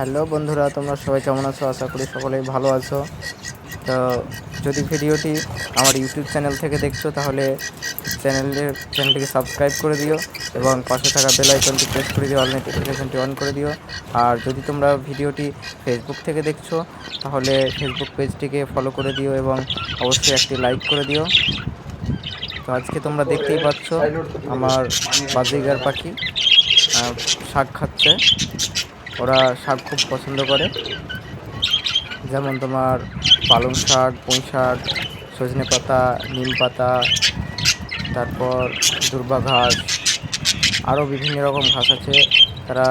Hello বন্ধুরা, তোমরা সবাই কেমন আছো? আশা করি সকলেই ভালো আছো। তো যদি ভিডিওটি আমার ইউটিউব চ্যানেল থেকে দেখছ, তাহলে চ্যানেলের চ্যানেলটিকে সাবস্ক্রাইব করে দিও এবং পাশে থাকা বেল আইকনটি প্রেস করে দিও, অল নোটিফিকেশনটি অন করে দিও। আর যদি তোমরা ভিডিওটি ফেসবুক থেকে দেখছ, তাহলে ফেসবুক পেজটিকে ফলো করে দিও এবং অবশ্যই একটি লাইক করে দিও। তো আজকে তোমরা দেখতেই পাচ্ছ, আমার বাজিগার পাখি শাক খাচ্ছে। ওরা শাক খুব পছন্দ করে। যেমন তোমার পালং শাক, পুঁই শাক, সজনে পাতা, নিম পাতা, তারপর দুর্বা ঘাস, আরও বিভিন্ন রকম ঘাস আছে। তারা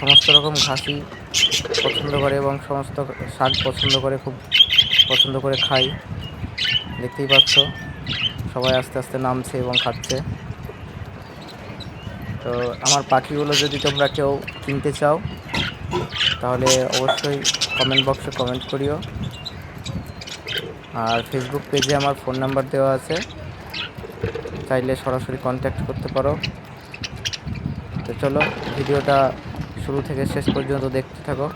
সমস্ত রকম ঘাসই পছন্দ করে এবং সমস্ত শাক পছন্দ করে, খুব পছন্দ করে খায় দেখতেই পাচ্ছ, সবাই আস্তে আস্তে নামছে এবং খাচ্ছে। তো আমার পাখিগুলো যদি তোমরা কেউ কিনতে চাও তাহলে অবশ্যই কমেন্ট বক্সে কমেন্ট করিও। আর ফেসবুক পেজে আমার ফোন নাম্বার দেওয়া আছে। চাইলে সরাসরি কন্ট্যাক্ট করতে পারো। তো চলো ভিডিওটা শুরু থেকে শেষ পর্যন্ত দেখতে থাকো।